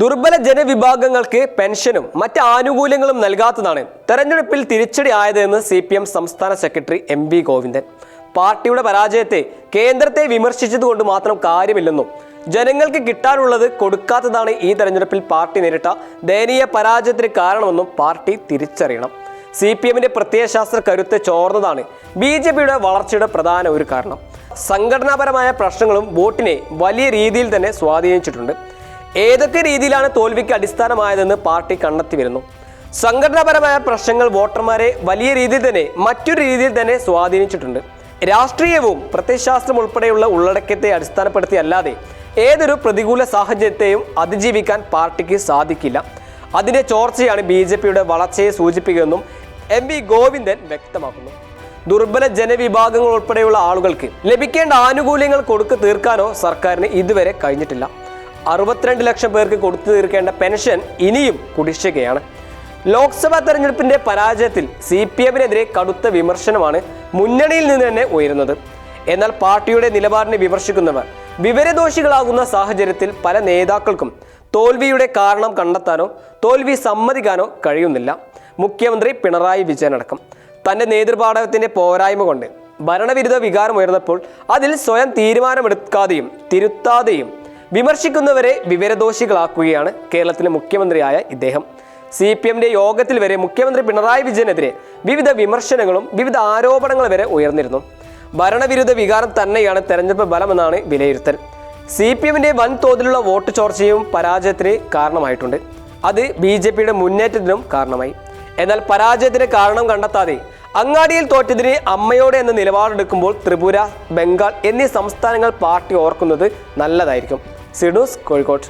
ദുർബല ജനവിഭാഗങ്ങൾക്ക് പെൻഷനും മറ്റ് ആനുകൂല്യങ്ങളും നൽകാത്തതാണ് തെരഞ്ഞെടുപ്പിൽ തിരിച്ചടി ആയതെന്ന് സി പി എം സംസ്ഥാന സെക്രട്ടറി എം വി ഗോവിന്ദൻ. പാർട്ടിയുടെ പരാജയത്തെ കേന്ദ്രത്തെ വിമർശിച്ചതുകൊണ്ട് മാത്രം കാര്യമില്ലെന്നും ജനങ്ങൾക്ക് കിട്ടാനുള്ളത് കൊടുക്കാത്തതാണ് ഈ തെരഞ്ഞെടുപ്പിൽ പാർട്ടി നേരിട്ട ദയനീയ പരാജയത്തിന് കാരണമെന്നും പാർട്ടി തിരിച്ചറിയണം. സി പി എമ്മിന്റെ പ്രത്യയശാസ്ത്ര കരുത്ത് ചോർന്നതാണ് ബി ജെ പിയുടെ വളർച്ചയുടെ പ്രധാന ഒരു കാരണം. സംഘടനാപരമായ പ്രശ്നങ്ങളും വോട്ടിനെ വലിയ രീതിയിൽ തന്നെ സ്വാധീനിച്ചിട്ടുണ്ട്. ഏതൊക്കെ രീതിയിലാണ് തോൽവിക്ക് അടിസ്ഥാനമായതെന്ന് പാർട്ടി കണ്ടെത്തി വരുന്നു. സംഘടനാപരമായ പ്രശ്നങ്ങൾ വോട്ടർമാരെ വലിയ രീതിയിൽ തന്നെ മറ്റൊരു രീതിയിൽ തന്നെ സ്വാധീനിച്ചിട്ടുണ്ട്. രാഷ്ട്രീയവും പ്രത്യയശാസ്ത്രം ഉൾപ്പെടെയുള്ള ഉള്ളടക്കത്തെ അടിസ്ഥാനപ്പെടുത്തി അല്ലാതെ ഏതൊരു പ്രതികൂല സാഹചര്യത്തെയും അതിജീവിക്കാൻ പാർട്ടിക്ക് സാധിക്കില്ല. അതിന്റെ ചോർച്ചയാണ് ബി ജെ പിയുടെ വളർച്ചയെ സൂചിപ്പിക്കുന്നതെന്നും എം വി ഗോവിന്ദൻ വ്യക്തമാക്കുന്നു. ദുർബല ജനവിഭാഗങ്ങൾ ഉൾപ്പെടെയുള്ള ആളുകൾക്ക് ലഭിക്കേണ്ട ആനുകൂല്യങ്ങൾ കൊടുക്കു തീർക്കാനോ സർക്കാരിന് ഇതുവരെ കഴിഞ്ഞിട്ടില്ല. അറുപത്തിരണ്ട് ലക്ഷം പേർക്ക് കൊടുത്തു തീർക്കേണ്ട പെൻഷൻ ഇനിയും കുടിശ്ശികയാണ്. ലോക്സഭാ തെരഞ്ഞെടുപ്പിന്റെ പരാജയത്തിൽ സി പി എമ്മിനെതിരെ കടുത്ത വിമർശനമാണ് മുന്നണിയിൽ നിന്ന് തന്നെ ഉയരുന്നത്. എന്നാൽ പാർട്ടിയുടെ നിലപാടിനെ വിമർശിക്കുന്നവർ വിവരദോഷികളാകുന്ന സാഹചര്യത്തിൽ പല നേതാക്കൾക്കും തോൽവിയുടെ കാരണം കണ്ടെത്താനോ തോൽവി സമ്മതിക്കാനോ കഴിയുന്നില്ല. മുഖ്യമന്ത്രി പിണറായി വിജയൻ അടക്കം. തന്റെ നേതൃപാടവത്തിന്റെ പോരായ്മ കൊണ്ട് ഭരണവിരുദ്ധ വികാരം ഉയർന്നപ്പോൾ അതിൽ സ്വയം തീരുമാനമെടുക്കാതെയും തിരുത്താതെയും വിമർശിക്കുന്നവരെ വിവരദോഷികളാക്കുകയാണ് കേരളത്തിലെ മുഖ്യമന്ത്രിയായ ഇദ്ദേഹം. സി പി എമ്മിന്റെ യോഗത്തിൽ വരെ മുഖ്യമന്ത്രി പിണറായി വിജയനെതിരെ വിവിധ വിമർശനങ്ങളും വിവിധ ആരോപണങ്ങൾ വരെ ഉയർന്നിരുന്നു. ഭരണവിരുദ്ധ വികാരം തന്നെയാണ് തെരഞ്ഞെടുപ്പ് ബലമെന്നാണ് വിലയിരുത്തൽ. സി പി എമ്മിന്റെ വൻതോതിലുള്ള വോട്ട് ചോർച്ചയും പരാജയത്തിന് കാരണമായിട്ടുണ്ട്. അത് ബി ജെ പിയുടെ മുന്നേറ്റത്തിനും കാരണമായി. എന്നാൽ പരാജയത്തിന് കാരണം കണ്ടെത്താതെ അങ്ങാടിയിൽ തോറ്റതിന് അമ്മയോടെ എന്ന നിലപാടെടുക്കുമ്പോൾ ത്രിപുര ബംഗാൾ എന്നീ സംസ്ഥാനങ്ങൾ പാർട്ടി ഓർക്കുന്നത് നല്ലതായിരിക്കും. സിഡൂസ് കോഴിക്കോട്